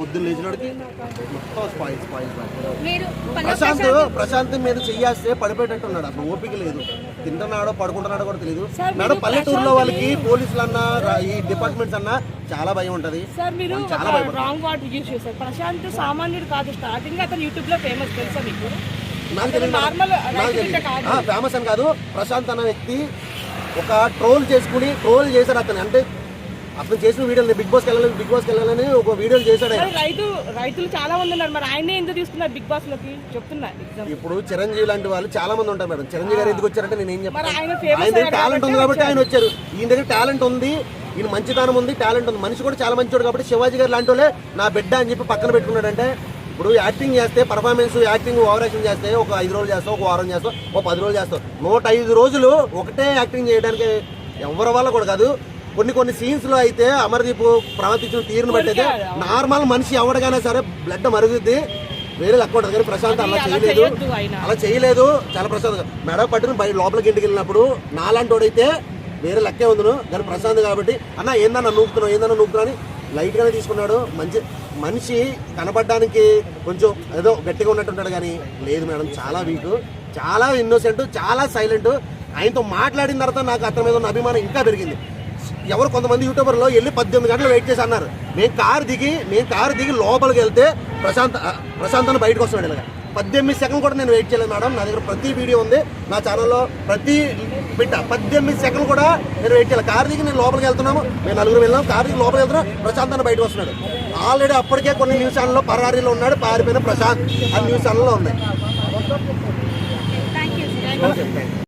పొద్దున్న లేచినోడికి మొత్తం spoil spoil Prashanth Prashanth మీద చెయ్యేస్తే పడిపోయేటట్టు ఉన్నాడు అసలు ఓపిక లేదు. తింటున్నాడో పడుకుంటున్నాడో కూడా తెలియదు మేడం పల్లెటూరులో వాళ్ళకి పోలీసులు అన్నా ఈ డిపార్ట్మెంట్స్ అన్నా చాలా భయం ఉంటది. సార్ మీరు రాంగ్ వర్డ్ యూజ్ చేశారు. ప్రశాంత్ సామాన్యుడు కాదు. స్టార్టింగ్ అతను యూట్యూబ్లో ఫేమస్ తెలుసా మీకు? ఫేమస్ అని కాదు. ప్రశాంత్ అన్న వ్యక్తి ఒక ట్రోల్ చేసుకుని ట్రోల్ చేశాడు అతను అంటే అతను చేసిన వీడియోలు బిగ్ బాస్కి వెళ్ళాలని బిగ్ బాస్కి వెళ్ళాలని ఒక వీడియోలు చేశాడు ఆయన. మరి రైతు రైతులు చాలా మంది ఉన్నారు. మరి ఆయనే ఎందుకు తీసుకున్నారు బిగ్ బాస్లోకి? చెప్తున్నా ఎగ్జామ్ ఇప్పుడు చిరంజీవి లాంటి వాళ్ళు చాలా మంది ఉంటారు మేడం. చిరంజీవి గారు ఎందుకు వచ్చారంటే నేను ఏం మరి ఆయన చెప్తాను famous ఆయన దగ్గర అయ్యాడు టాలెంట్ ఉంది కాబట్టి ఆయన వచ్చారు. ఈయన దగ్గర టాలెంట్ ఉంది ఈయన మంచితనం ఉంది టాలెంట్ ఉంది. మనిషి కూడా చాలా మంచివాడు కాబట్టి శివాజీ గారు లాంటి వాళ్ళే నా బిడ్డ అని చెప్పి పక్కన పెట్టుకున్నాడంటే ఇప్పుడు యాక్టింగ్ చేస్తే పర్ఫార్మెన్స్ యాక్టింగ్ ఓవర్ యాక్టింగ్ చేస్తే ఒక ఐదు రోజులు చేస్తావు ఒక వారం చేస్తావు ఒక పది రోజులు చేస్తావు. నూట ఐదు రోజులు ఒకటే యాక్టింగ్ చేయడానికి ఎవరి వల్ల కూడా కాదు. కొన్ని కొన్ని సీన్స్లో అయితే అమర్దీప్ ప్రవర్తించిన తీరును బట్టి అయితే నార్మల్ మనిషి ఎవరికైనా సరే బ్లడ్ మరుగుద్ది. వేరే లెక్క ఉంటుంది కానీ ప్రశాంత్ అలా చేయలేదు. అలా చేయలేదు. చాలా ప్రశాంత్ మెడ పట్టుకుని బయట లోపలికి ఇంటికి వెళ్ళినప్పుడు నాలాంటి వాడైతే వేరే లెక్కే ఉందను. కానీ ప్రశాంత్ కాబట్టి అన్న ఏందన్నా నూపుతున్నావు ఏందన్నా నూపుతున్నావు అని లైట్ గానే తీసుకున్నాడు. మంచి మనిషి కనపడడానికి కొంచెం ఏదో గట్టిగా ఉన్నట్టుంటాడు కానీ లేదు మేడం చాలా వీక్ చాలా ఇన్నోసెంట్ చాలా సైలెంట్ ఆయనతో మాట్లాడిన తర్వాత నాకు అతని మీద ఉన్న అభిమానం ఇంకా పెరిగింది. ఎవరు కొంతమంది యూట్యూబర్లో వెళ్ళి పద్దెనిమిది గంటలు వెయిట్ చేసి అన్నారు. నేను కారు దిగి నేను కారు దిగి లోపలికి వెళ్తే ప్రశాంత్ ప్రశాంత్ అని బయటకు వస్తున్నాడు ఇలాగ. పద్దెనిమిది సెకండ్ కూడా నేను వెయిట్ చేయలేదు మేడం. నా దగ్గర ప్రతి వీడియో ఉంది. నా ఛానల్లో ప్రతి బిడ్డ పద్దెనిమిది సెకండ్ కూడా నేను వెయిట్ చేయాలి కారు దిగి నేను లోపలికి వెళ్తున్నాము. మేము నలుగురు వెళ్ళాం కారు దిగి లోపలికి వెళ్తున్నాం ప్రశాంత్ అని బయటకు వస్తున్నాడు. ఆల్రెడీ అప్పటికే కొన్ని న్యూస్ ఛానల్లో పరారీలో ఉన్నాడు. పారిపోయిన ప్రశాంత్ ఆ న్యూస్ ఛానల్లో ఉన్నాయి thank you okay thank you